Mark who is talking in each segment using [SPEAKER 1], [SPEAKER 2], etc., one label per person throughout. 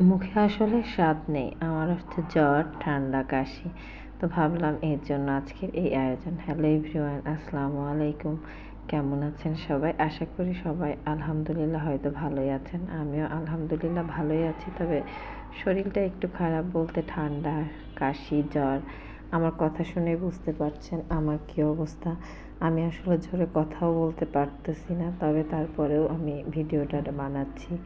[SPEAKER 1] মুখে- আসলে স্বাদ নেই। আমার হচ্ছে জ্বর, ঠান্ডা, কাশি। তো ভাবলাম এর জন্য আজকের এই আয়োজন। হ্যালো এভরিওয়ান আসসালামু আলাইকুম। কেমন আছেন সবাই? আশা করি সবাই আলহামদুলিল্লাহ হয়তো ভালোই আছেন। আমিও আলহামদুলিল্লাহ ভালোই আছি। তবে শরীরটা একটু খারাপ বলতে ঠান্ডা, কাশি, জ্বর, আমার কথা শুনে বুঝতে পারছেন আমার কী অবস্থা। আমি আসলে জোরে কথাও বলতে পারতেছি না, তবে তারপরেও আমি ভিডিওটা বানাচ্ছি।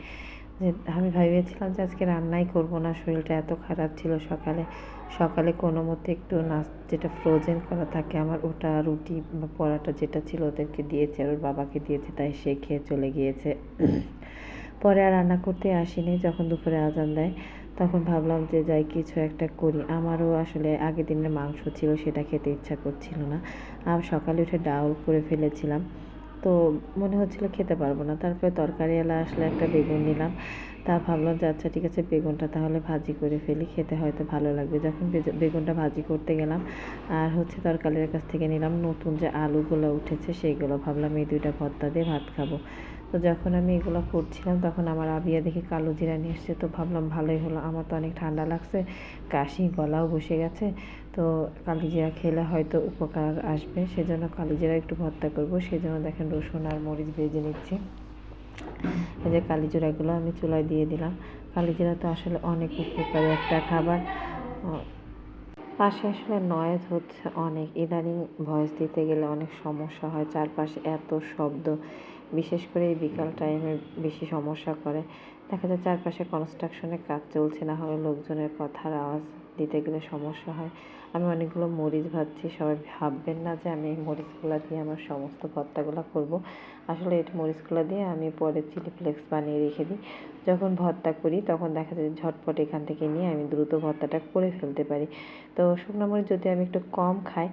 [SPEAKER 1] যে আমি ভেবেছিলাম যে আজকে রান্নাই করব না, শরীরটা এত খারাপ ছিল সকালে। সকালে কোনো মতে একটু নাচ যেটা ফ্রোজেন করা থাকে, আমার ওটা রুটি বা পরাটা যেটা ছিল ওদেরকে দিয়েছে ওর বাবাকে দিয়েছে, তাই সে খেয়ে চলে গিয়েছে। পরে আর রান্না করতে আসিনি, যখন দুপুরে আজান দেয়, তখন ভাবলাম যে যাই কিছু একটা করি। আমারও আসলে আগের দিনের মাংস ছিল, সেটা খেতে ইচ্ছা করছিল না। আর সকালে উঠে ডাউল করে ফেলেছিলাম। তো মনে হচ্ছিল খেতে পারব না। তারপরে তরকারিওয়ালা আসলে একটা বেগুন নিলাম। তা ভাবলাম যে আচ্ছা ঠিক আছে, বেগুনটা তাহলে ভাজি করে ফেলি, খেতে হয়তো ভালো লাগবে। যখন বেগুনটা ভাজি করতে গেলাম, আর হচ্ছে তরকারির কাছ থেকে নিলাম নতুন যে আলুগুলো উঠেছে, সেইগুলো ভাবলাম এই দুইটা ভর্তা দিয়ে ভাত খাব। তো যখন আমি এগুলো করছিলাম, তখন আমার আবিয়া দেখে কালো জিরা নিয়ে এসছে, তো ভাবলাম ভালোই হলো। আমার তো অনেক ঠান্ডা লাগছে, কাশি, গলাও বসে গেছে। তো কালি জিরা খেলে হয়তো উপকার আসবে, সেজন্য কালি জিরা একটু ভর্তা করব, সেজন্য দেখেন রসুন আর মরিচ ভেজে নিচ্ছি। যে কালি জিরাগুলো আমি চুলায় দিয়ে দিলাম। কালি জিরা তো আসলে অনেক উপকারী একটা খাবার। পাশে আসলে নয়েজ হচ্ছে অনেক। ইদানিং ভয়েস দিতে গেলে অনেক সমস্যা হয়। চারপাশে এত শব্দ, বিশেষ করে এই বিকাল টাইমে বেশি সমস্যা করে। দেখা যায় চারপাশে কনস্ট্রাকশনের কাজ চলছে না, হলে লোকজনের কথার আওয়াজ দিতে গেলে সমস্যা হয়। আমি অনেকগুলো মরিচ ভাজছি, সবাই ভাববেন না যে আমি এই মরিচগুলো দিয়ে আমার সমস্ত ভর্তাগুলো করব। আসলে এই মরিচগুলো দিয়ে আমি পরে চিলি ফ্লেক্স বানিয়ে রেখে দিই। যখন ভর্তা করি তখন দেখা যায় ঝটপট এখান থেকে নিয়ে আমি দ্রুত ভর্তাটা করে ফেলতে পারি। তো শুকনো মরিচ যদি আমি একটু কম খাই,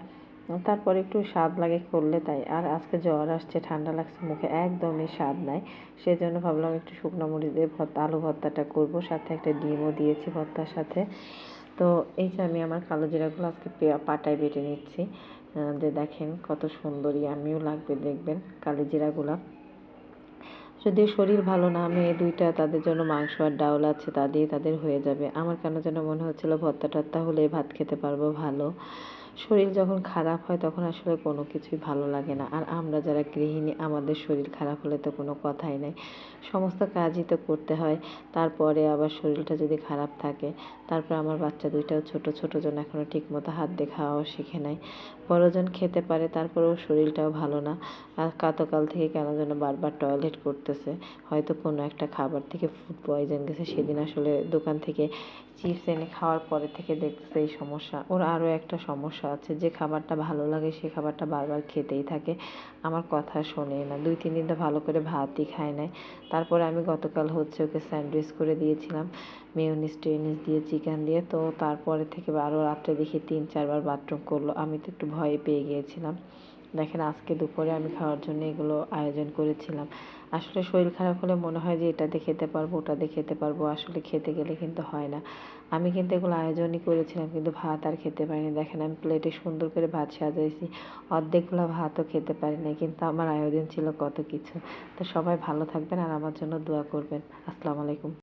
[SPEAKER 1] তারপরে একটু স্বাদ লাগে করলে তাই। আর আজকে জ্বর আসছে, ঠান্ডা লাগছে, মুখে একদমই স্বাদ নাই। সেই জন্য ভাবলাম একটু শুকনো মরিচ দিয়ে ভর্তা, আলু ভর্তাটা করব। সাথে একটা ডিমও দিয়েছি ভর্তার সাথে। তো এই যে আমি আমার কালো জিরাগুলো আজকে পাটায় বেটে নিচ্ছি। যে দেখেন কত সুন্দরী আমিও লাগবে দেখবেন কালো জিরাগুলো। যদিও শরীর ভালো না, আমি এই দুইটা তাদের জন্য মাংস আর ডাউল আছে, তা দিয়ে তাদের হয়ে যাবে। আমার কেন যেন মনে হচ্ছিল ভর্তা টর্তা হলে ভাত খেতে পারব ভালো। শরীর যখন খারাপ হয় তখন আসলে কোনো কিছুই ভালো লাগে না। আর আমরা যারা গৃহিণী, আমাদের শরীর খারাপ হলে তো কোনো কথাই নেই। সমস্ত কাজই তো করতে হয়। তারপরে আবার শরীরটা যদি খারাপ থাকে, তারপর আমার বাচ্চা দুইটাও ছোট ছোট জন এখনও ঠিকমতো হাত দিয়ে খাওয়াও শিখে নেয় বড়জন খেতে পারে, তারপরেও শরীরটাও ভালো না। আর কাতকাল থেকে কেন যেন বারবার টয়লেট করতেছে। হয়তো কোনো একটা খাবার থেকে ফুড পয়জন গেছে, সেদিন আসলে দোকান থেকে চিপস এনে খাওয়ার পরে থেকে দেখতেছে এই সমস্যা। ওর আরও একটা সমস্যা আছে, যে খাবারটা ভালো লাগে সে খাবারটা বারবার খেতেই থাকে। আমার কথা শোনে না। দুই, তিন দিন তো ভালো করে ভাতই খায় নাই। তারপরে আমি গতকাল হচ্ছে ওকে স্যান্ডউইচ করে দিয়েছিলাম মেয়নিস টেনিস দিয়ে চিকেন দিয়ে। তো তারপরে থেকে আরও রাত্রে দেখি তিন, চারবার বাথরুম করল। আমি তো একটু ভয় পেয়ে গিয়েছিলাম। দেখেন আজকে দুপুরে আমি খাওয়ার জন্য এগুলো আয়োজন করেছিলাম। আসলে শরীর খারাপ হলে মনে হয় যে এটাতে খেতে পারব ওটাতে খেতে পারব। আসলে খেতে গেলে কিন্তু হয় না। আমি কিন্তু এগুলো আয়োজনই করেছিলাম, কিন্তু ভাত আর খেতে পারিনি। দেখেন আমি প্লেটে সুন্দর করে ভাত সাজাইছি। অর্ধেকগুলো ভাতও খেতে পারিনি, কিন্তু আমার আয়োজন ছিল কত কিছু। তো সবাই ভালো থাকবেন আর আমার জন্য দোয়া করবেন। আসসালামু আলাইকুম।